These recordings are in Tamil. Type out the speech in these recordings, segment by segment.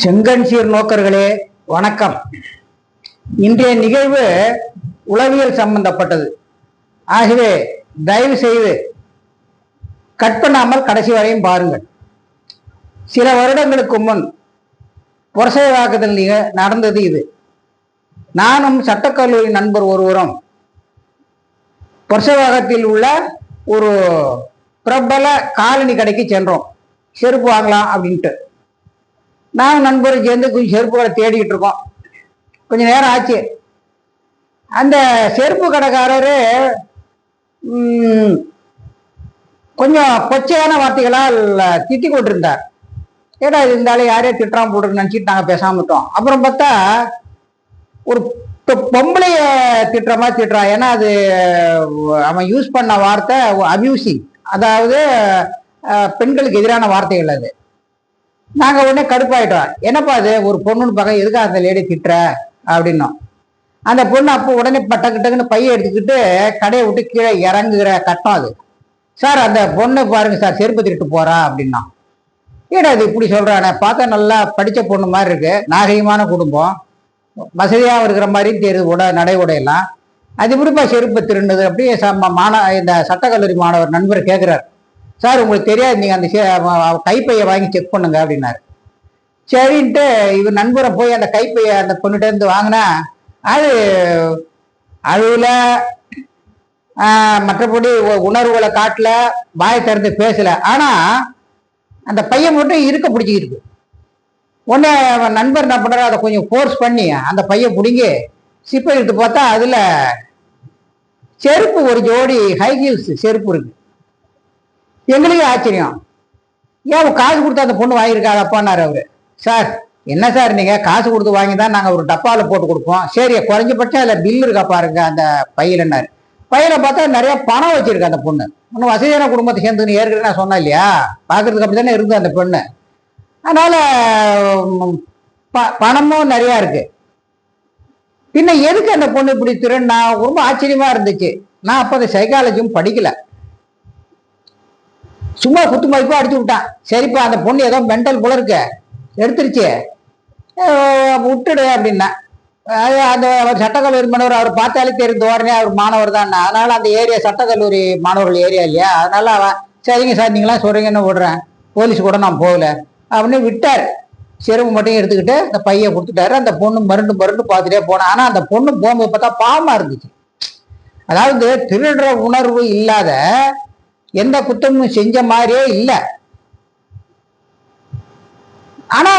செங்கன்சீர் நோக்கர்களே வணக்கம். இன்றைய நிகழ்வு உளவியல் சம்பந்தப்பட்டது. ஆகவே தயவு செய்து கட் பண்ணாமல் கடைசி வரையும் பாருங்கள். சில வருடங்களுக்கு முன் புரசைவாக்கத்தில் நிக நடந்தது இது. நானும் சட்டக்கல்லூரி நண்பர் ஒருவரும் புரசைவாகத்தில் உள்ள ஒரு பிரபல காலனி கடைக்கு சென்றோம். செருப்பு வாங்கலாம் அப்படின்ட்டு. நாங்கள் நண்பரும் சேர்ந்து கொஞ்சம் செருப்புகளை தேடிக்கிட்டு இருக்கோம். கொஞ்சம் நேரம் ஆச்சு. அந்த செருப்பு கடைக்காரர் கொஞ்சம் கொச்சையான வார்த்தைகளால் திட்டி கொண்டிருந்தார். ஏடா இது இருந்தாலும் யாரையும் திட்டுறான் போட்டு நினச்சிட்டு நாங்கள் பேசாமட்டோம் அப்புறம் பார்த்தா ஒரு பொம்பளைய திட்டுற மாதிரி திட்டுறான் ஏன்னா அது அவன் யூஸ் பண்ண வார்த்தை அபியூசிங். அதாவது பெண்களுக்கு எதிரான வார்த்தைகள் அது. நாங்க உடனே கடுப்பாயிட்டோம். என்னப்பா அது ஒரு பொண்ணுன்னு பார்க்க எதுக்காக அந்த லேடி திட்டுற? அப்படின்னோம். அந்த பொண்ணு அப்போ உடனே பட்டக்கு டக்குன்னு பைய எடுத்துக்கிட்டு கடையை விட்டு கீழே இறங்குகிற கட்டம் அது. சார் அந்த பொண்ணு பாருங்க சார் செருப்பு திருட்டு போறா அப்படின்னா ஏடா இது இப்படி சொல்றானே? பார்த்தா நல்லா படித்த பொண்ணு மாதிரி இருக்கு. நாகரிகமான குடும்பம். வசதியாக இருக்கிற மாதிரியும் தெரியுது உட நடை உடையெல்லாம். அது இப்படிப்பா செருப்பு திருண்டுது அப்படியே மாண இந்த சட்டக்கல்லூரி மாணவர் நண்பர் கேட்குறாரு சார் உங்களுக்கு தெரியாது நீங்கள் அந்த கைப்பையை வாங்கி செக் பண்ணுங்க அப்படின்னாரு. சரின்ட்டு இவர் நண்பரை போய் அந்த கைப்பையை அந்த பொண்ணுகிட்ட இருந்து வாங்கினா அது அழுவில் மற்றபடி உ- உணர்வுகளை காட்டல வாய் திறந்து பேசலை. ஆனால் அந்த பையன் மட்டும் இருக்க பிடிச்சிக்கிருக்கு உடனே அவன் நண்பர் என்ன பண்றாரு அதை கொஞ்சம் ஃபோர்ஸ் பண்ணி அந்த பையன் பிடிங்கி சிப்பை எடுத்து பார்த்தா அதில் செருப்பு ஒரு ஜோடி ஹைஹீல்ஸ் செருப்பு இருக்குது எங்களுக்கு ஆச்சரியம். ஏன் காசு கொடுத்து அந்த பொண்ணு வாங்கியிருக்காதப்பான்னாரு அவரு. சார் என்ன சார் நீங்கள் காசு கொடுத்து வாங்கி தான் நாங்கள் ஒரு டப்பாவில் போட்டு கொடுப்போம். சரி குறைஞ்சபட்சம் அதில் பில் இருக்கா பாருங்க அந்த பையிலன்னாரு. பையில பார்த்தா நிறைய பணம் வச்சிருக்கு அந்த பொண்ணு. ஒன்றும் வசதியான குடும்பத்தை சேர்ந்துன்னு ஏற்கனவே நான் சொன்னேன் இல்லையா? பார்க்கறதுக்கு அப்படி தானே இருந்தது அந்த பொண்ணு. அதனால ப- பணமும் நிறையா இருக்கு. பின்ன எதுக்கு அந்த பொண்ணு இப்படி திருன்னா ரொம்ப ஆச்சரியமா இருந்துச்சு. நான் அப்போ அந்த சைக்காலஜியும் படிக்கலை. சும்மா குத்து மதிப்பாக அடிச்சு விட்டான் சரிப்பா அந்த பொண்ணு ஏதோ மென்டல் போல இருக்கு. எடுத்துருச்சு. விட்டுடு அப்படின்னா. அது அந்த அவர் சட்டக்கல்லூரி மாணவர் அவர் பார்த்தாலே தெரியும் உடனே அவர் மாணவர் தான். அதனால அந்த ஏரியா சட்டக்கல்லூரி மாணவர்கள் ஏரியா இல்லையா? அதனால அவன் சரிங்க சார் நீங்களாம் சொல்றீங்கன்னு விடுறேன். போலீஸ் கூட நான் போகல. அப்படின்னு விட்டார். செருப்பு மட்டும் எடுத்துக்கிட்டு அந்த பையை கொடுத்துட்டாரு. அந்த பொண்ணு மருண்டு மருண்டு பார்த்துட்டே போனேன். ஆனால் அந்த பொண்ணு போகும்போது பார்த்தா பாவமாக இருந்துச்சு. அதாவது திருடுற உணர்வு இல்லாத எந்த குத்தமும் செஞ்ச மாதிரியே இல்லை. ஆனா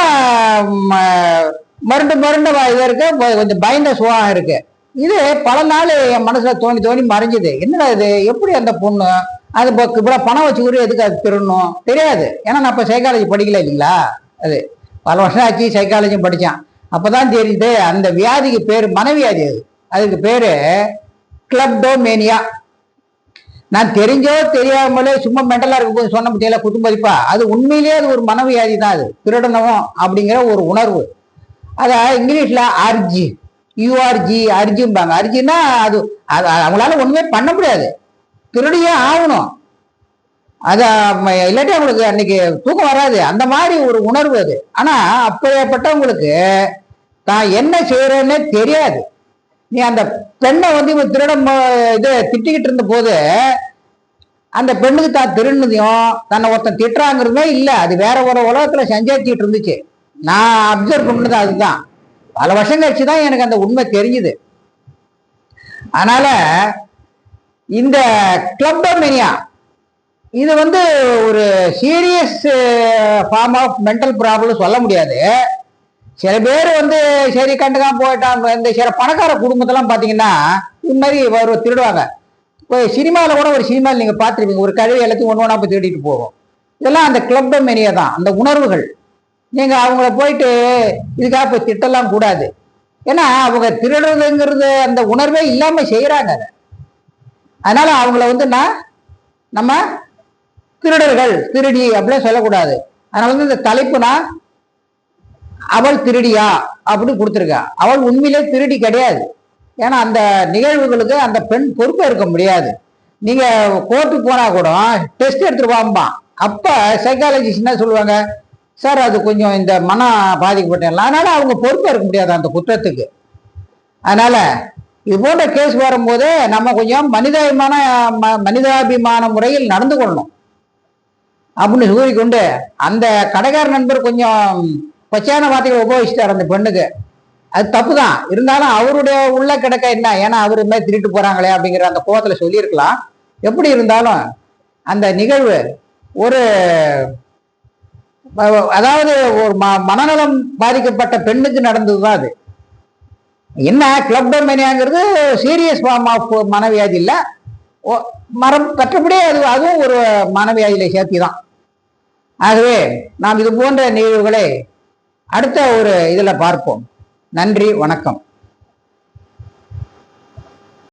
மருண்டு மருண்டு வா- இது இருக்கு கொஞ்சம் பயந்த சுகம் இருக்கு. இது பல நாள் என் மனசுல தோணி தோணி மறைஞ்சுது. என்னடா இது? எப்படி அந்த பொண்ணு? அது இப்போ பணம் வச்சு கூட எதுக்கு அது திருடணும் தெரியாது. ஏன்னா நான் இப்போ சைக்காலஜி படிக்கல இல்லைங்களா? அது பல வருஷம் ஆச்சு சைக்காலஜியும் படித்தான் அப்போ தான் தெரியுது அந்த வியாதிக்கு பேர் மனவியாதி அது. அதுக்கு பேர் கிளப்டோமேனியா நான் தெரிஞ்சோ தெரியாமலே சும்மா மெண்டலாக இருக்கும் போது சொன்ன பத்தியில குத்துமதிப்பா அது உண்மையிலேயே அது ஒரு மனவியாதி தான் அது. திருடனவும் அப்படிங்கிற ஒரு உணர்வு. அதை இங்கிலீஷ்ல அர்ஜி. யூஆர்ஜி அர்ஜிம்பாங்க. அர்ஜின்னா அது அது அவங்களால ஒண்ணுமே பண்ண முடியாது. திருடியே ஆகணும். அது இல்லாட்டி அவங்களுக்கு அன்னைக்கு தூக்கம் வராது. அந்த மாதிரி ஒரு உணர்வு அது. ஆனா அப்படியேப்பட்டவங்களுக்கு தான் என்ன செய்யறேன்னே தெரியாது. நீ அந்த பெண்ணை வந்து இவன் திருடம் இது திட்டிக்கிட்டு இருந்த போது அந்த பெண்ணுக்கு தான் திருடுனதையும் தன்னை ஒருத்தன் திட்டுறாங்கிறதுமே இல்லை. அது வேற ஒரு உலகத்தில் சஞ்சாரிச்சிட்டு இருந்துச்சு. நான் அப்சர்வ் பண்ணது அதுதான். பல வருஷம் கழிச்சு தான் எனக்கு அந்த உண்மை தெரிஞ்சுது அதனால இந்த கிளப்டோமேனியா இது வந்து ஒரு serious form of mental problem சொல்ல முடியாது. சில பேர் வந்து சரி கண்டுக்காம போயிட்டாங்க. இந்த சில பணக்கார குடும்பத்தெல்லாம் பார்த்தீங்கன்னா இது மாதிரி ஒரு திருடுவாங்க. இப்போ சினிமாவில் கூட ஒரு சினிமாவில் நீங்கள் பார்த்துருப்பீங்க ஒரு கழுவி எல்லாத்தையும் ஒன்று ஒன்றா போய் திருடிட்டு போகும். இதெல்லாம் அந்த கிளப்டோமேனியா தான். அந்த உணர்வுகள். நீங்கள் அவங்கள போயிட்டு இதுக்காக போய் திட்டலாம் கூடாது. ஏன்னா அவங்க திருடுறதுங்கிறது அந்த உணர்வே இல்லாமல் செய்கிறாங்க அதை. அவங்கள வந்து நான் நம்ம திருடர்கள் திருடி அப்படின்னு சொல்லக்கூடாது. அதனால் வந்து இந்த தலைப்புனா அவள் திருடியா அப்படின்னு கொடுத்துருக்கா. அவள் உண்மையிலே திருடி கிடையாது. ஏன்னா அந்த நிகழ்வுகளுக்கு அந்த பெண் பொறுப்பே இருக்க முடியாது. நீங்கள் கோர்ட்டுக்கு போனால் கூட டெஸ்ட் எடுத்துகிட்டு வாம்பா அப்போ சைக்காலஜிஸ்ட் என்ன சொல்லுவாங்க? சார் அது கொஞ்சம் இந்த மன பாதிக்கப்பட்டேன். அதனால் அவங்க பொறுப்பா இருக்க முடியாது அந்த குற்றத்துக்கு. அதனால் இது போன்ற கேஸ் வரும்போது நம்ம கொஞ்சம் மனிதாபிமான ம- மனிதாபிமான முறையில் நடந்து கொள்ளணும். அப்படின்னு கூறிக்கொண்டு அந்த கடைக்கார நண்பர் கொஞ்சம் கொச்சையான வார்த்தைகளை உபயோகிச்சிட்டார் அந்த பெண்ணுக்கு. அது தப்பு தான் இருந்தாலும் அவருடைய உள்ள கிடக்க என்ன? ஏன்னா அவர் மாதிரி திருட்டு போறாங்களே அப்படிங்கிற அந்த கோவத்துல சொல்லியிருக்கலாம். எப்படி இருந்தாலும் அந்த நிகழ்வு ஒரு அதாவது ஒரு ம மனநலம் பாதிக்கப்பட்ட பெண்ணுக்கு நடந்ததுதான் அது. என்ன? கிளப்டோமேனியாங்கிறது சீரியஸ் ஃபார்ம் ஆஃப் மனவியாதி இல்லை. ஓ- மரம் கற்றபடியே அது அதுவும் ஒரு மனவியாதியில சேர்த்தி தான் ஆகவே நாம் இது போன்ற நிகழ்வுகளை அடுத்த ஒரு இதில் பார்ப்போம். நன்றி வணக்கம்.